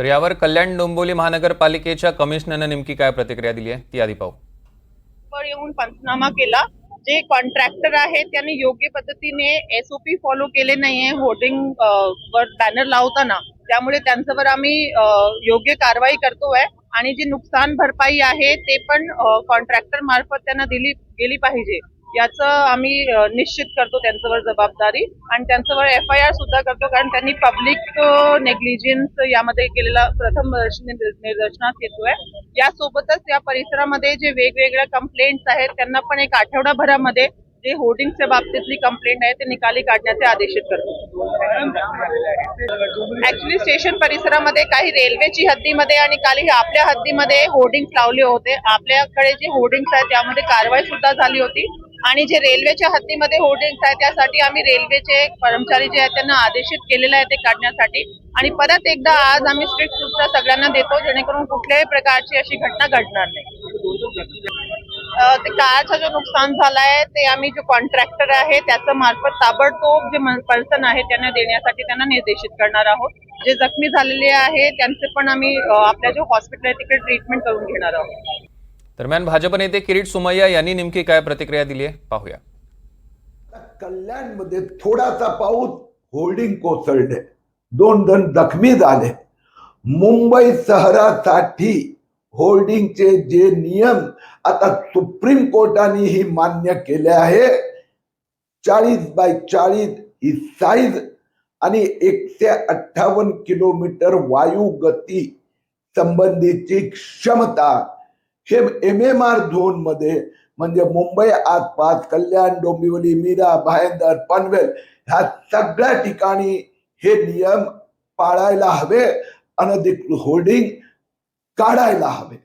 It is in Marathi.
तर यावर कल्याण डोंबिवली महानगरपालिकेच्या कमिशनरनं नेमकी काय प्रतिक्रिया दिली आहे? ती आधी पाहू. येऊन पंचनामा केला. जे कॉन्ट्रॅक्टर आहे त्यांनी योग्य पद्धतीने एसओपी फॉलो केले नाहीये. होर्डिंग वर बॅनर लावताना. त्यामुळे त्यांच्यावर आम्ही योग्य कारवाई करतोय. आणि जी नुकसान भरपाई आहे ते पण कॉन्ट्रॅक्टर मार्फत त्यांना दिली गेली पाहिजे. याचं आम्ही निश्चित करतो त्यांच्यावर जबाबदारी आणि त्यांच्यावर एफ आय आर सुद्धा करतो कारण त्यांनी पब्लिक नेग्लिजन्स यामध्ये केलेला प्रथम निदर्शनास निदर्शनास येतोय. यासोबतच या परिसरामध्ये जे वेगवेगळ्या कंप्लेंट्स आहेत त्यांना पण एक आठवडाभरामध्ये जे होर्डिंगच्या बाबतीतली कंप्लेंट आहे ते निकाली काढण्याचे आदेशित करतो. ऍक्च्युली स्टेशन परिसरामध्ये काही रेल्वेची हद्दीमध्ये आणि काही आपल्या हद्दीमध्ये होर्डिंग्स लावले होते. आपल्याकडे जे होर्डिंग्स आहेत त्यामध्ये कारवाई सुद्धा झाली होती. आणि जे रेल्वेच्या हद्दीमध्ये होर्डिंग्स आहेत त्यासाठी आम्ही रेल्वेचे कर्मचारी जे आहेत त्यांना आदेशित केलेलं आहे ते काढण्यासाठी. आणि परत एकदा आज आम्ही स्ट्रिक्ट सूचना सगळ्यांना देतो जेणेकरून कुठल्याही प्रकारची अशी घटना घडणार नाही. ते कारचा जो नुकसान झालाय ते आम्ही जो कॉन्ट्रॅक्टर आहे त्याचं मार्फत ताबडतोब जे पर्सन आहे त्यांना देण्यासाठी त्यांना निर्देशित करणार आहोत. जे जखमी झालेले आहे त्यांचे पण आम्ही आपल्या जो हॉस्पिटल आहे तिकडे ट्रीटमेंट करून घेणार आहोत. दरम्यान भाजप नेते किरीट सुमय्या यांनी नेमकी काय प्रतिक्रिया दिली आहे? पाहूया. कल्याणमध्ये थोडासा पाऊस होल्डिंग कोसळले. दोन जण जखमी झाले. मुंबई शहरासाठी होल्डिंगचे जे नियम आता सुप्रीम कोर्टानेही मान्य केले आहे. चाळीस बाय चाळीस ही साईज आणि एकशे अठ्ठावन्न किलोमीटर वायू गती संबंधीची क्षमता हे एम एम आर झोनमध्ये म्हणजे मुंबई आसपास कल्याण डोंबिवली मीरा भायंदर पनवेल ह्या सगळ्या ठिकाणी हे नियम पाळायला हवे अनधिकृत होर्डिंग काढायला हवे.